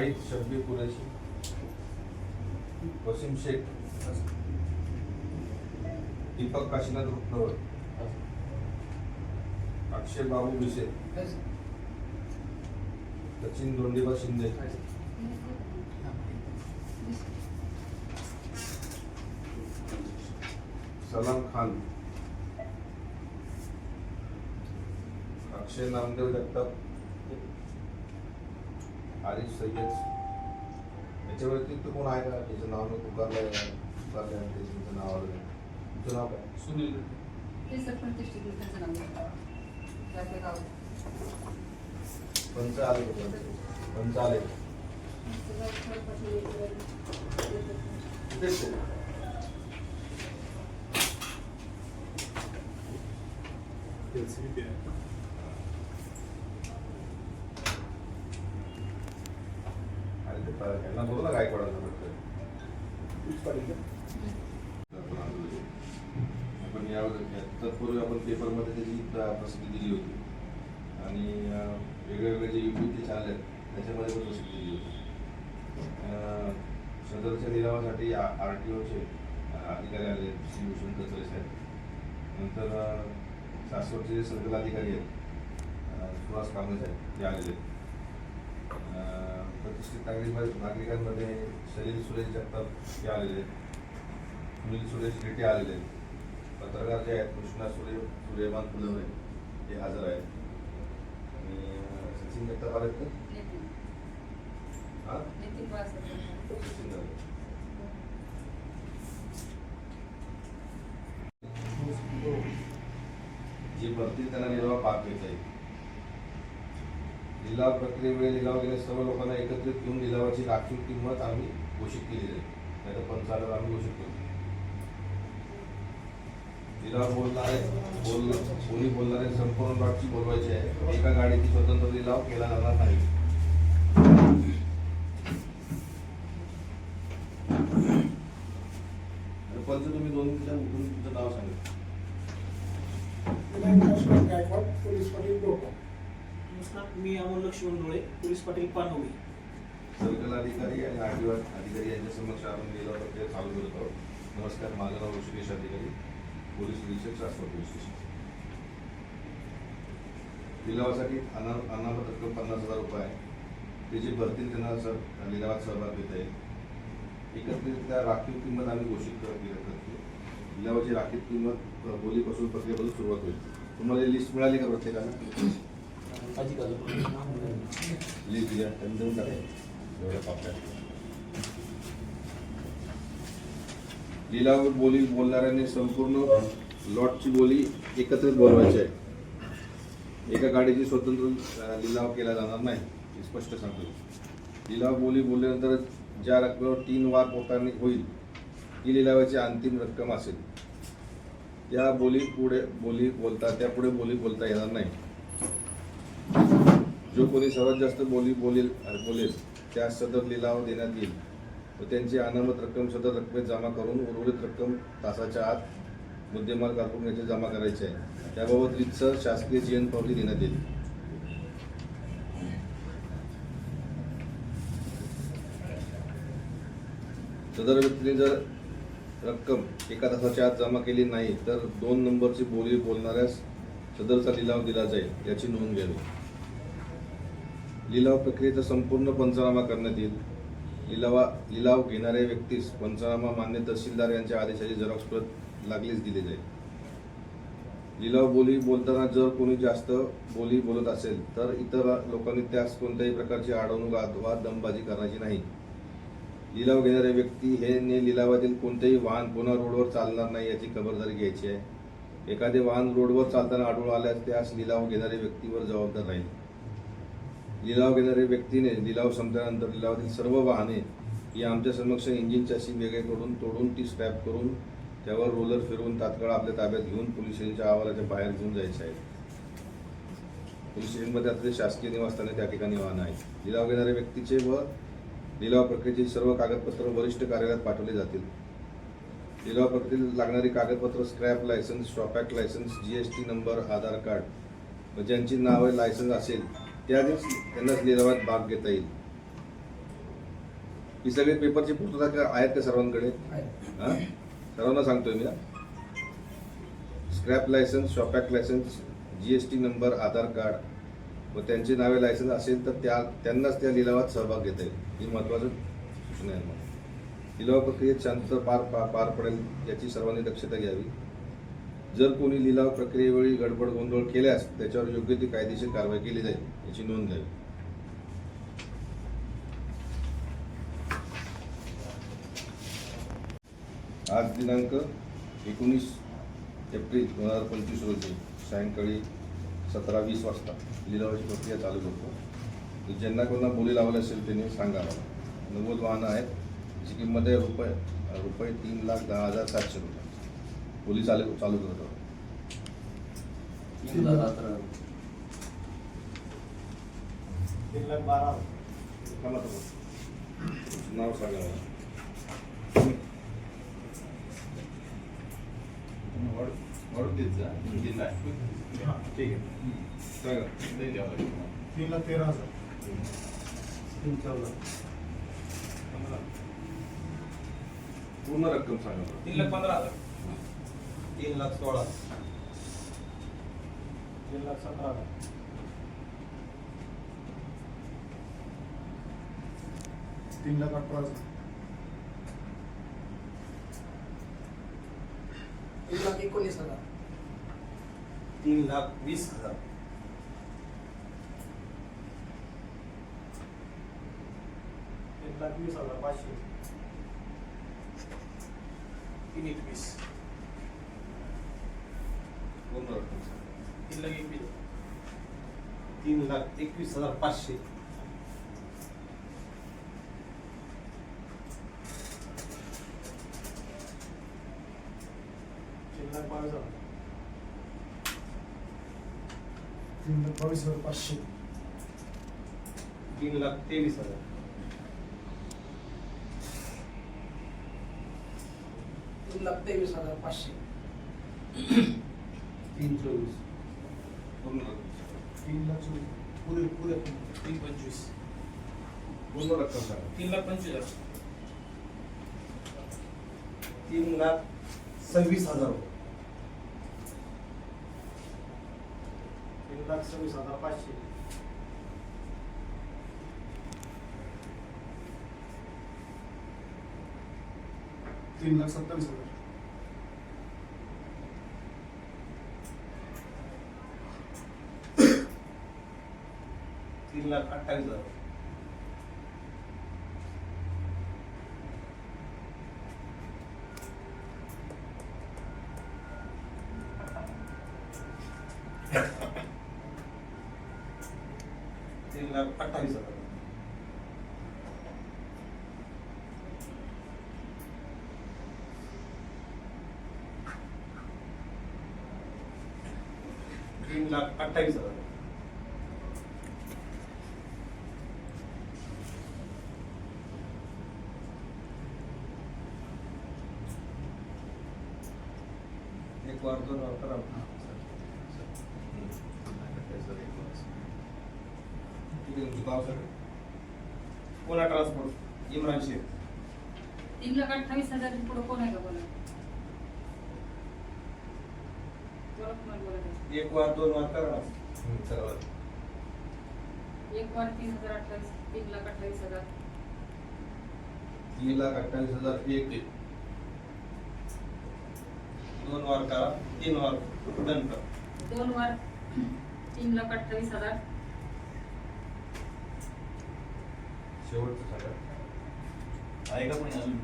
शाहिद शब्बी कुरेशी वसीम शेख दीपक काशीनाथ रुपनवर अक्षय बाबू भिसे सचिन दोंडेबा शिंदे. सलाम खान अक्षय नामदेव जगताप आरिफ सय्यद याच्या व्यतिरिक्त कोण आहे का त्याचं नाव मी पुकारलंय पुकारलंय आणि ते तुमचं नाव आलं नाही. तुमचं नाव काय सुनील ते सर प्रतिष्ठित त्यांचं नाव आहे. ते आपल्या गावात. पंच आले? पंच गाव खडपाटणी येतं. तिथेच आहे. आणि ते पा- यांना बोलू ना गायकवाडांना आपण या तत्पूर्वी आपण पेपरमध्ये त्याची प्रसिद्धी दिली होती. आणि वेगवेगळे जे युट्यूबचे चॅनल आहेत त्याच्यामध्ये पण प्रसिद्धी दिली होती. सदरच्या लिलावासाठी आर टी ओचे अधिकारी आले श्री भूषण कचरे साहेब. नंतर सासवडचे जे सर्कल अधिकारी आहेत सुहास कांबळे साहेब ते आलेले आहेत. नागरिक नागरिकांमध्ये सलील सुरेश जगताप हे आलेले सुनील सुरेश रेटे आलेले पत्रकार जे आहेत कृष्णा सूर्य सूर्यमान फुलवणे ते हजर आहेत आणि सचिन जगताप आलेत का. हा. सचिन झाले. जी भरती त्यांना पाक घेता येईल लिलाव प्रक्रियेवेळी लिलाव गेले सर्व लोकांना एकत्रित घेऊन लिलावाची राखीव किंमत आम्ही घोषित केली जाईल नाही तर पंचाला आम्ही घोषित करू. लिलाव बोलणारे बोल कोणी बोलणारे संपूर्ण लॉटची बोलवायची आहे. एका गाडीची स्वतंत्र लिलाव केला जाणार नाही आणि पंच तुम्ही दोन मिनिटं उठून तुमचं नाव सांगा गायकवाड पोलीस पाटील डोका नमस्कार मी अमोल लक्ष्मण डोळे पोलीस पाटील पानोळी सर्कल अधिकारी आणि आरटीओ अधिकारी यांच्या समक्ष आपण लिलाव ते चालू करत आहोत. नमस्कार माझं नाव ऋषिकेश अधिकारी पोलीस निरीक्षक शासवड पोलीस स्टेशन. लिलावासाठी अना अनामत रक्कम पन्नास हजार रुपये आहे. त्याची भरतील त्यांना सर लिलावात सहभाग घेता येईल. एकत्रितरित्या राखीव किंमत आम्ही घोषित कर- करतो लिलावाची राखीव किंमत बोलीपासून प्रक्रियेपासून सुरुवात होईल. तुम्हाला लिस्ट मिळाली का प्रत्येकाला? लिस्ट देऊन टाका एवढ्या लिलाव बोली बोलणाऱ्याने संपूर्ण लॉटची बोली एकत्रित बोलवायची आहे. एका गाडीची स्वतंत्र लिलाव केला जाणार नाही हे स्पष्ट सांगतो. लिलाव बोली बोलल्यानंतर ज्या रकमेवर तीन वार पोटाने होईल ही लिलावाची अंतिम रक्कम असेल. त्या बोली पुढे बोली बोलता त्यापुढे बोली बोलता येणार नाही. जो कोणी सर्वात जास्त बोली बोलेल बोलेल त्यास सदर लिलाव देण्यात येईल. व त्यांची अनामत रक्कम सदर रकमेत जमा करून उर्वरित रक्कम तासाच्या आत मुद्देमाल कारकून जमा करायचे आहे. त्याबाबत रितसर शासकीय जीएन पावती देण्यात येईल. सदर व्यक्तीने जर रक्कम एका तासाच्या आत जमा केली नाही तर दोन नंबरची बोली बोलणाऱ्यास सदरचा लिलाव दिला जाईल याची नोंद घ्यावी. लिलाव प्रक्रियेचा संपूर्ण पंचनामा करण्यात येईल. लिलावा लिलाव घेणाऱ्या व्यक्तीस पंचनामा मान्य तहसीलदार यांच्या आदेशाची झेरॉक्स प्रत लागलीच दिली जाईल. लिलाव बोली बोलताना जर कोणी जास्त बोली बोलत असेल तर इतर लोकांनी त्यास कोणत्याही प्रकारची अडवणूक अथवा दमबाजी करण्याची नाही. लिलाव घेणारे व्यक्ती हे ने लिलावातील कोणतेही वाहन पुन्हा रोडवर चालणार नाही याची खबरदारी घ्यायची आहे. एखादे वाहन रोडवर चालताना आढळून आल्यास त्यास लिलाव घेणाऱ्या व्यक्तीवर जबाबदार राहील. लिलाव घेणाऱ्या व्यक्तीने लिलाव संपल्यानंतर लिलावातील सर्व वाहने ही आमच्या समक्ष इंजिन चाशी वेगळे करून तोडून ती स्क्रॅप करून त्यावर रोलर फिरवून तात्काळ आपल्या ताब्यात घेऊन पोलीस स्टेशनच्या आवाराच्या बाहेर घेऊन जायचे आहे. पोलीस स्टेशनमध्ये आपले शासकीय निवासस्थाने त्या ठिकाणी वाहन आहेत. लिलाव घेणाऱ्या व्यक्तीचे व लिलाव प्रक्रियेचे सर्व कागदपत्र वरिष्ठ कार्यालयात पाठवले जातील. लिलाव प्रक्रियेत लागणारी कागदपत्र scrap licence shop act licence G S T number Aadhaar card व ज्यांची नावे लायसन्स असेल त्यानेच त्यांनाच लिलावात भाग घेता येईल. ही सगळी पेपरची पूर्तता का- आहेत का सर्वांकडे? आहे. हा? सर्वांना सांगतोय मी scrap licence shop act licence G S T number Aadhaar card व त्यांची नावे लायसन्स असेल तर त्या त्यांनाच त्या लिलावात सहभाग घेता येईल. ही महत्त्वाचं सूचना आहे मला. लिलाव प्रक्रियेत शांत पार पा पार पडेल याची सर्वांनी दक्षता घ्यावी. जर कोणी लिलाव प्रक्रियेवेळी गडबड गोंधळ केल्यास त्याच्यावर योग्य ती कायदेशीर कारवाई केली जाईल याची नोंद घ्यावी. आज दिनांक एकोणीस एप्रिल दोन हजार पंचवीस रोजी सायंकाळी सतरा वीस वाजता लिलावाची प्रक्रिया चालू करतो ज्यांना कोणा बोली लावली असेल त्यांनी सांगा. नव्वद वाहनं आहेत जी किंमत आहे रुपये रुपये तीन लाख दहा हजार सातशे रुपये. बोली चालू चालू करतो. नाव सांगा ठीक आहे. सांगा. तीन लाख तेरा हजार. पूर्ण रक्कम सांगा. तीन लाख पंधरा हजार. तीन लाख सोळा. तीन लाख सतरा. तीन लाख अठरा हजार. एक लाख एकोणीस हजार. तीन लाख वीस हजार. एक लाख वीस हजार पाचशे. तीन एकवीस सांगा तीन लाख एकवीस. तीन लाख एकवीस हजार पाचशे. तीन लाख बावीस हजार. तीन लाख बावीस हजार पाचशे. तीन लाख तेवीस हजार. तीन लाख तेवीस हजार पाचशे. तीन चोवीस. तीन लाख चोवीस. पुरे पुरे. तीन पंचवीस. पूर्ण रक्कम सांगा तीन लाख पंचवीस हजार. तीन लाख सव्वीस हजार. तीन लाख सव्वीस हजार पाचशे. तीन लाख सत्तावीस हजार तीन लाख अठ्ठावीस हजार. तीन लाख अठ्ठावीस हजार. तीन लाख अठ्ठावीस हजार एक वार दोन ट्रान्सपोर्ट इम्रान शेख तीन लाख अठ्ठावीस हजार पुढे कोण आहे का बोला एक वार दोन वार करा एक वार तीन हजार अठ्ठावीस तीन लाख अठ्ठावीस हजार तीन लाख अठ्ठावीस हजार एक दोन वार करा तीन वार डन करा. दोन वार तीन लाख अठ्ठावीस हजार. शेवटचं सांगा आहे का कोणी अजून?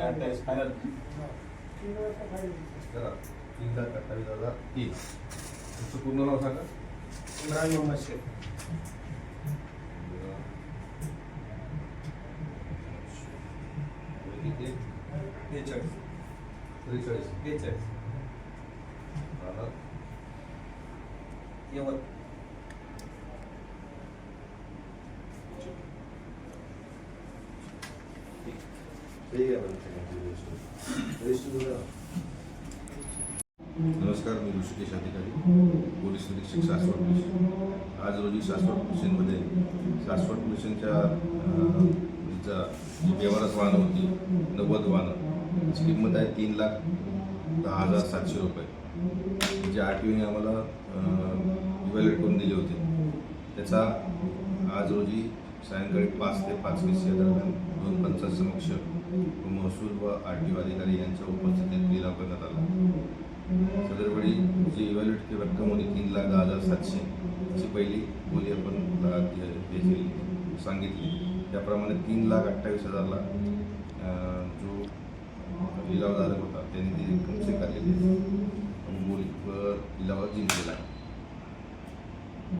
अठ्ठावीस फायनल करा तीन लाख अठ्ठावीस हजार तीन. तुमचं पूर्ण नाव सांगा. इम्रान मोहम्मद शेख. किती बेचाळीस त्रेचाळीस बेचाळीस राहणार यवत नमस्कार मी ऋषिकेश अधिकारी. पोलीस निरीक्षक सासवड पोलीस आज रोजी सासवड पोलिसांमध्ये सासवड पोलिसांच्या अं, जा बेवारस वाहनं होती नव्वद वाहनं. त्याची किंमत आहे तीन लाख दहा हजार सातशे रुपये. जे आर टी ओने आम्हाला इव्हॅल्युएट करून दिले होते. त्याचा आज रोजी सायंकाळी पाच ते पाच वीस या दरम्यान दोन पंचायत समक्ष महसूल व आर टी ओ अधिकारी यांच्या उपस्थितीत लिलाव करण्यात आला. सदरवेळी जी इव्हॅल्युएट रक्कम होती तीन लाख दहा हजार सातशे ची पहिली बोली आपण सांगितली त्याप्रमाणे तीन लाख अठ्ठावीस हजारला जो जो लिलावधारक होता त्यांनी ती रक्कम स्वीकारलेली आहे. आणि बोली व लिलावात जिंकलेला आहे